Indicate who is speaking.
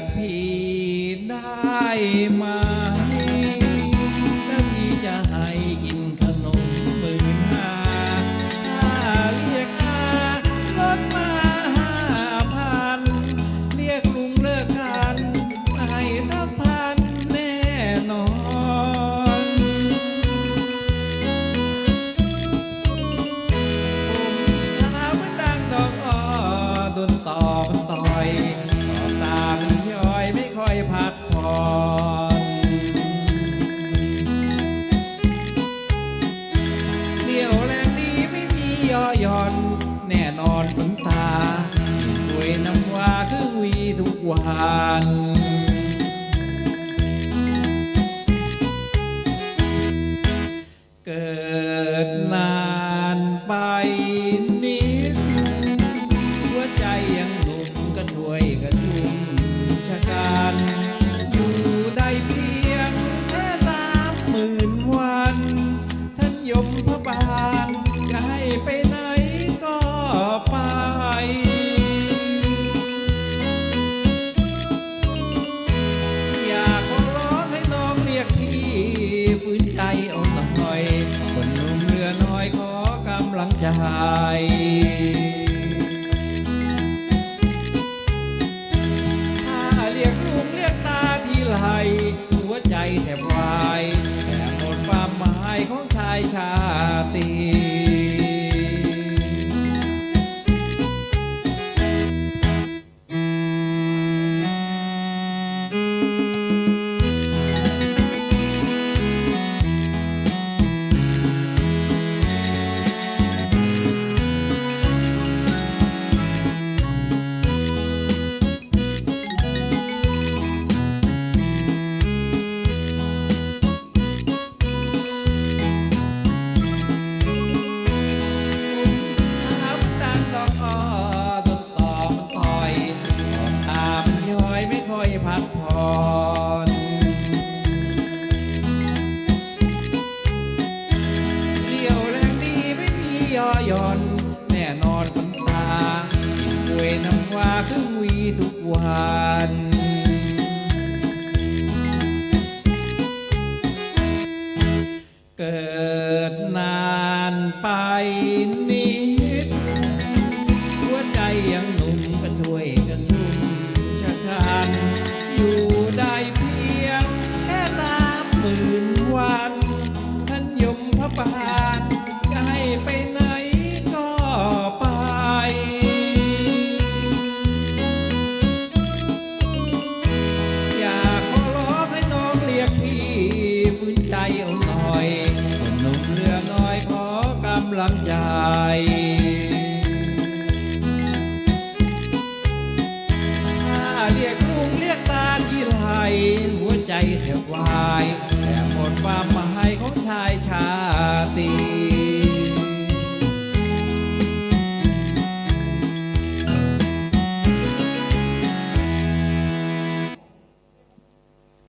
Speaker 1: กพี่ได้ไหม อนแน่นอนฝนตาด้วยน้ำว่าคือวีทุกวันเกิดนานไปำลังใจถ้าเรียกลุงเรียกตาที่ไรหัวใจแทบวายแต่หมดความหมายของชายชาติ วยน้ำว้าครึ่งวีทุกวันเกิดนานไปนิด หัวใจยังหนุ่มก็ช่วยกันชุ่มชะกันอยู่ได้เพียงแค่สามหมื่นวันท่านยมพระบาล ยัหน่อยคนหนุ่มเรือน้อยขอกำลังใจถ้าเรียกลุงเรียกตาที่ไหลหัวใจแทบวายแต่หมดความหมายของชายชาติ